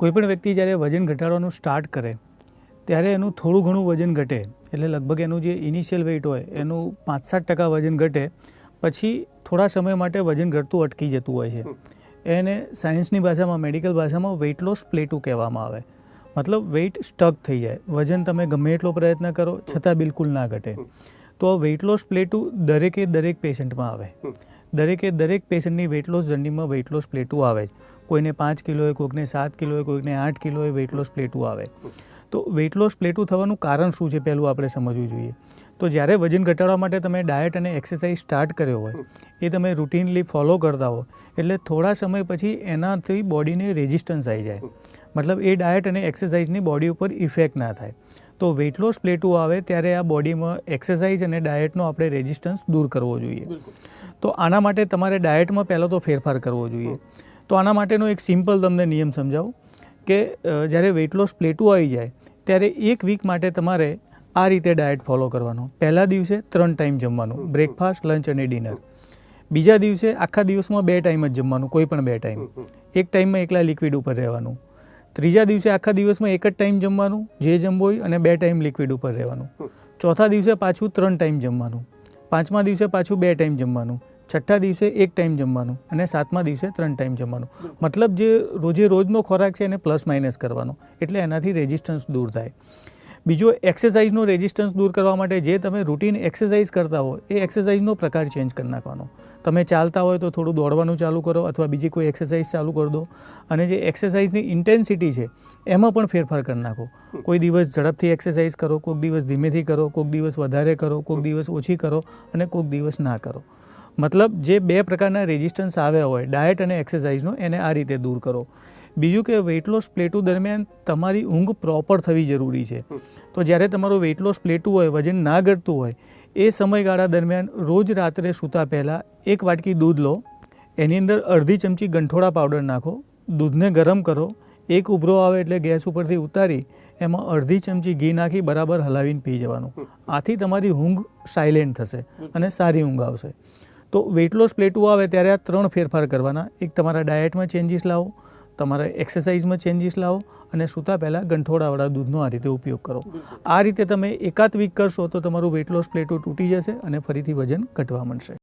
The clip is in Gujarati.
કોઈપણ વ્યક્તિ જ્યારે વજન ઘટાડવાનું સ્ટાર્ટ કરે, ત્યારે એનું થોડું ઘણું વજન ઘટે. એટલે લગભગ એનું જે ઇનિશિયલ વેઇટ હોય, એનું પાંચ સાત ટકા વજન ઘટે, પછી થોડા સમય માટે વજન ઘટતું અટકી જતું હોય છે. એને સાયન્સની ભાષામાં મેડિકલ ભાષામાં વેઇટ લોસ પ્લેટું કહેવામાં આવે. મતલબ વેઇટ સ્ટક થઈ જાય. વજન તમે ગમે એટલો પ્રયત્ન કરો, છતાં બિલકુલ ના ઘટે. તો વેઇટ લોસ પ્લેટું દરેકે દરેક પેશન્ટમાં આવે. દરેકે દરેક પેશન્ટની વેઇટ લોસ જર્નીમાં વેઇટ લોસ પ્લેટું આવે જ. કોઈને પાંચ કિલો હોય કોઈકને સાત કિલો હોય કોઈકને આઠ કિલો હોય વેઇટ લોસ પ્લેટું આવે. તો વેઇટ લોસ પ્લેટું થવાનું કારણ શું છે પહેલું આપણે સમજવું જોઈએ. તો જ્યારે વજન ઘટાડવા માટે તમે ડાયટ અને એક્સરસાઇઝ સ્ટાર્ટ કર્યો હોય એ તમે રૂટીનલી ફોલો કરતા હો એટલે થોડા સમય પછી એનાથી બોડીને રેઝિસ્ટન્સ આવી જાય. મતલબ એ ડાયટ અને એક્સરસાઇઝની બોડી ઉપર ઇફેક્ટ ના થાય. તો વેઇટ લોસ પ્લેટું આવે ત્યારે આ બોડીમાં એક્સરસાઇઝ અને ડાયટનો આપણે રેઝિસ્ટન્સ દૂર કરવો જોઈએ. તો આના માટે તમારે ડાયટમાં પહેલાં તો ફેરફાર કરવો જોઈએ. તો આના માટેનો એક સિમ્પલ તમને નિયમ સમજાવું કે જ્યારે વેઇટ લોસ પ્લેટું આવી જાય, ત્યારે એક વીક માટે તમારે આ રીતે ડાયટ ફોલો કરવાનો. પહેલા દિવસે ત્રણ ટાઈમ જમવાનું બ્રેકફાસ્ટ લંચ અને ડિનર બીજા દિવસે આખા દિવસમાં બે ટાઈમ જ જમવાનું, કોઈ પણ બે ટાઈમ એક ટાઈમમાં એકલા લિક્વિડ ઉપર રહેવાનું. ત્રીજા દિવસે આખા દિવસમાં એક જ ટાઈમ જમવાનું, જે જમવું હોય અને બે ટાઈમ લિક્વિડ ઉપર રહેવાનું. ચોથા દિવસે પાછું ત્રણ ટાઈમ જમવાનું. પાંચમા દિવસે પાછું બે ટાઈમ જમવાનું. છઠ્ઠા દિવસે એક ટાઈમ જમવાનું અને સાતમા દિવસે ત્રણ ટાઈમ જમવાનું. મતલબ જે રોજે રોજનો ખોરાક છે એને પ્લસ માઇનસ કરવાનો. એટલે એનાથી રેઝિસ્ટન્સ દૂર થાય. બીજો એક્સરસાઇઝનો રેઝિસ્ટન્સ દૂર કરવા માટે જે તમે રૂટીન એક્સરસાઇઝ કરતા હો, એ એક્સરસાઇઝનો પ્રકાર ચેન્જ કરી નાખવાનો. તમે ચાલતા હોય તો થોડું દોડવાનું ચાલુ કરો અથવા બીજી કોઈ એક્સરસાઇઝ ચાલુ કરી દો. અને જે એક્સરસાઇઝની ઇન્ટેન્સિટી છે એમાં પણ ફેરફાર કરી નાખો. કોઈ દિવસ ઝડપથી એક્સરસાઇઝ કરો કોઈક દિવસ ધીમેથી કરો કોઈક દિવસ વધારે કરો કોઈક દિવસ ઓછી કરો અને કોઈક દિવસ ના કરો. મતલબ જે બે પ્રકારના રેઝિસ્ટન્સ આવ્યા હોય ડાયટ અને એક્સરસાઇઝનો એને આ રીતે દૂર કરો. બીજું કે વેઇટ લોસ પ્લેટું દરમિયાન તમારી ઊંઘ પ્રોપર થવી જરૂરી છે. તો જ્યારે તમારું વેઇટ લોસ પ્લેટું હોય વજન ના ઘટતું હોય એ સમયગાળા દરમિયાન રોજ રાત્રે સૂતા પહેલાં એક વાટકી દૂધ લો, એની અંદર અડધી ચમચી ગંઠોડા પાવડર નાખો, દૂધને ગરમ કરો, એક ઉભરો આવે એટલે ગેસ ઉપરથી ઉતારી, એમાં અડધી ચમચી ઘી નાખી બરાબર હલાવીને પી જવાનું. આથી તમારી ઊંઘ સાયલેન્ટ થશે અને સારી ઊંઘ આવશે. તો વેઇટ લોસ પ્લેટું આવે ત્યારે આ ત્રણ ફેરફાર કરવાના. એક તમારા ડાયટમાં ચેન્જીસ લાવો તમારા એક્સરસાઇઝમાં ચેન્જીસ લાવો અને સૂતા પહેલાં ગંઠોડાવાળા દૂધનો આ રીતે ઉપયોગ કરો. આ રીતે તમે એકાદ વીક કરશો તો તમારું વેઇટ લોસ પ્લેટો તૂટી જશે અને ફરીથી વજન ઘટવા માંડશે.